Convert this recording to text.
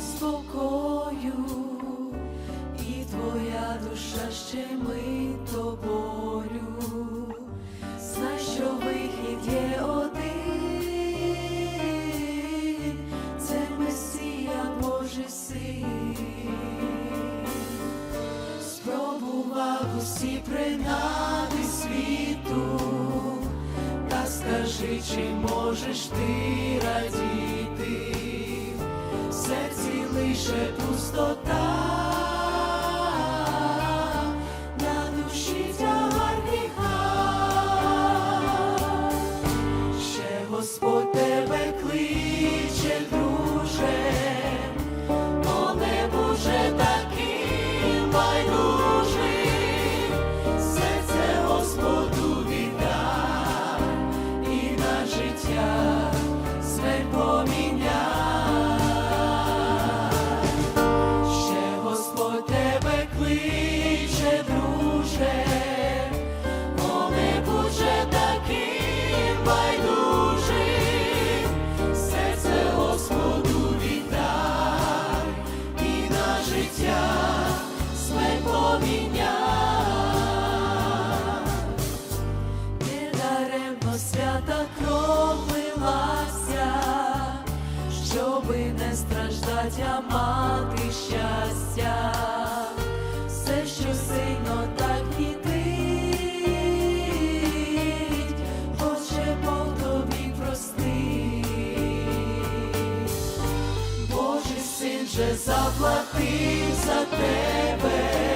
спокою, і твоя душа ще ми тобою, знай, що вихід є один, це Месія Божий син, спробував усі принади світу, та скажи, чи можеш ти радіти серці лише пустота. життя сме поміняв, не даремно свята кров лилася, щоби не страждать, а мати щастя, все, що сила. вже заплатив за тебе.